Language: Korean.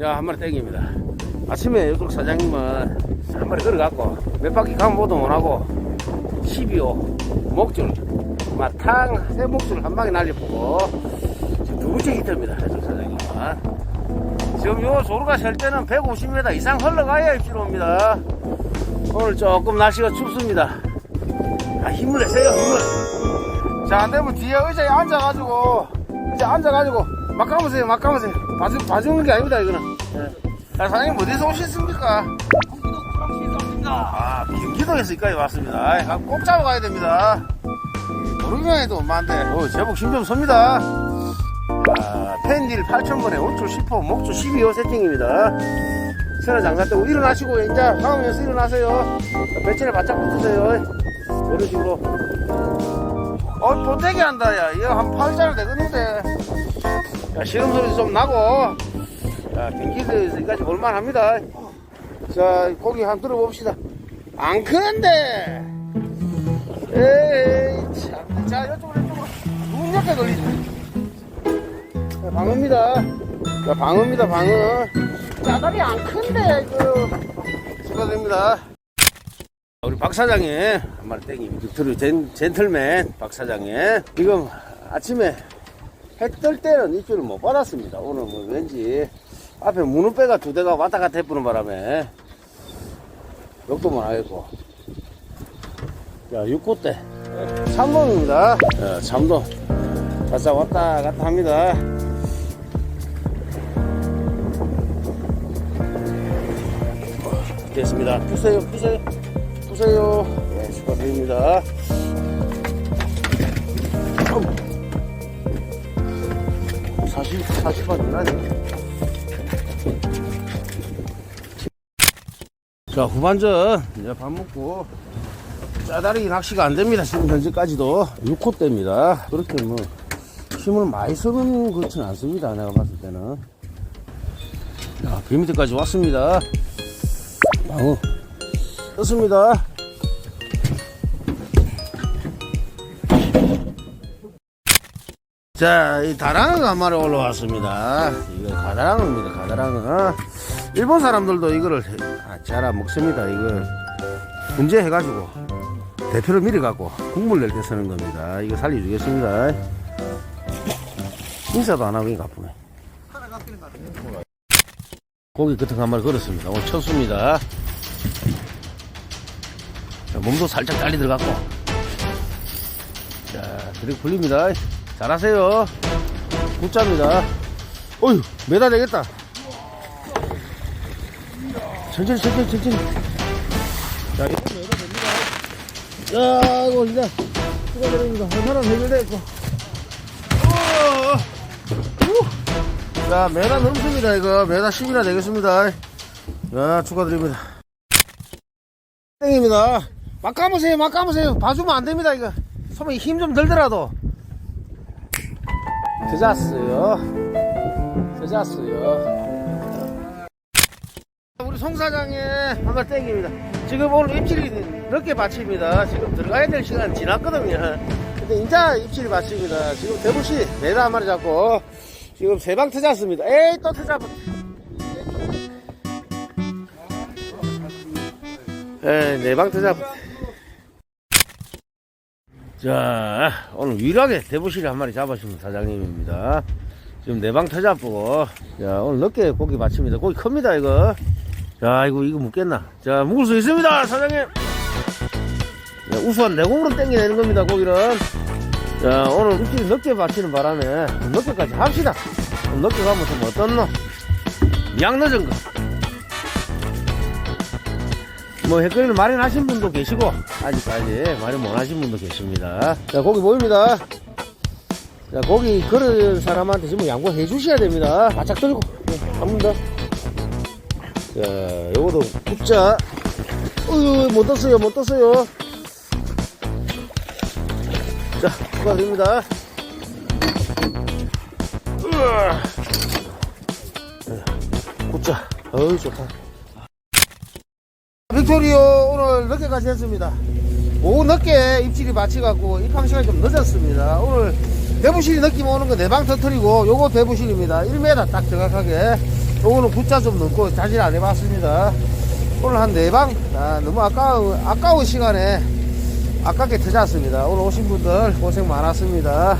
야, 한 마리 땡깁니다. 아침에 이쪽 사장님은 한 마리 걸어갖고 몇 바퀴 가면 모도 못하고 12호 목줄, 막 탕 새 목줄 한 방에 날려보고 지금 두 번째 히트입니다. 이쪽 사장님은. 지금 요 조르가 셀 때는 150m 이상 흘러가야 입질 옵니다. 오늘 조금 날씨가 춥습니다. 아, 힘을 내세요, 힘을. 자, 안 되면 뒤에 의자에 앉아가지고, 의자에 앉아가지고, 막 감으세요, 막 감으세요. 봐주, 봐주는 게 아닙니다, 이거는. 예. 아, 사장님 어디서 오셨습니까? 아, 경기도에서 여기까지 왔습니다. 아이, 아, 꼭 잡아가야 됩니다. 모르기만 해도 엄마한테, 어, 제복 힘좀 섭니다. 아, 펜딜 8000번에 오출 10호, 목줄 12호 세팅입니다. 선을 장갑 떼고 일어나시고, 이제 가면서 일어나세요. 배치를 바짝 붙으세요. 이런 식으로. 어, 못되게 한다, 야. 이거 한 8자를 되겠는데. 야, 시름 소리 좀 나고. 자, 경기도에서 여기까지 볼만합니다. 자, 고기 한번 들어봅시다. 안 크는데! 에이, 참. 자, 이쪽으로, 이쪽으로. 눈 옆에 걸리죠. 자, 방어입니다. 자, 방어입니다, 방어. 짜다리 안 큰데, 이거. 축하드립니다. 우리 박 사장님 한 마리 땡기 빅토리 젠, 젠틀맨 박 사장님 지금 아침에 해 뜰 때는 입질을 못 받았습니다. 오늘 뭐 왠지 앞에 문어배가 두 대가 왔다 갔다 해보는 바람에 욕도 못 하겠고. 자 6호대 참돔입니다. 자, 참돔 바싹 왔다 갔다 합니다. 됐습니다. 푸세요 푸세요 보세요. 네, 축하드립니다. 40, 40번 이나네. 자, 후반전, 이제 밥 먹고, 짜다리 낚시가 안 됩니다. 지금 현재까지도 6호 대입니다. 그렇게 뭐, 힘을 많이 쓰는 그렇진 않습니다. 내가 봤을 때는. 자, 배 밑에까지 왔습니다. 방어. 떴습니다. 자, 이 다랑어가 한 마리 올라왔습니다. 이거 가다랑어입니다, 가다랑어. 일본 사람들도 이거를 아, 잘안 먹습니다. 이걸 분재해가지고 대표로 밀어갖고 국물 낼 때 쓰는 겁니다. 이거 살려주겠습니다. 인사도 안 하고 이거 아프네. 고기 한 마리 걸었습니다. 오늘 첫수입니다. 자, 몸도 살짝 잘리 들어갔고. 자, 드랙 풀립니다. 잘하세요. 굿잡니다. 어휴, 메다 되겠다. 천천히, 천천히, 천천히. 자, 이거 메다 됩니다. 야, 이거 진짜 축하드립니다. 한 사람 해결됐고. 어, 우. 자, 메다 넘습니다, 이거. 메다 10이나 되겠습니다. 야, 축하드립니다. 땡입니다. 막 감으세요, 막 감으세요. 봐주면 안 됩니다, 이거. 손에 힘좀 들더라도. 늦었어요. 늦었어요. 우리 송 사장의 한발 땡깁니다. 지금 오늘 입질이 늦게 받칩니다. 지금 들어가야 될 시간 지났거든요. 근데 이제 입질이 받칩니다. 지금 대구시 매다 한 마리 잡고 지금 세방 터졌습니다. 에이 또 터졌. 에이 네방 터졌. 자, 오늘 유일하게 대부실에 한 마리 잡아주신 사장님입니다. 지금 네 내방 터잡고, 자, 오늘 늦게 고기 마칩니다. 고기 큽니다, 이거. 자, 이거, 이거 묵겠나? 자, 묵을 수 있습니다, 사장님! 자, 우수한 내공으로 땡겨내는 겁니다, 고기는. 자, 오늘 입질이 늦게 마치는 바람에, 좀 늦게까지 합시다. 좀 늦게 가면 좀 어떻노? 양 늦은 거. 뭐 헷갈리는 마련하신 분도 계시고 아직까지 마련 못하신 분도 계십니다. 자 고기 보입니다. 자 고기 그런 사람한테 지금 양보해 주셔야 됩니다. 바짝 들고. 네, 한번 더. 자 요거도 굽자. 어휴 못 떴어요 못 떴어요. 자 축하드립니다. 으아. 자, 굽자. 어이 좋다 빅토리오 오늘 늦게까지 했습니다. 오후 늦게 입질이 마치갖고 입항 시간이 좀 늦었습니다. 오늘 배부실이 느낌 오는 거 내방 터트리고 요거 배부실입니다. 1m 딱 정확하게 요거는 굿자 좀 넣고 자질 안 해봤습니다. 오늘 한 네방? 아, 너무 아까운 아까운 시간에 아깝게 터졌습니다. 오늘 오신 분들 고생 많았습니다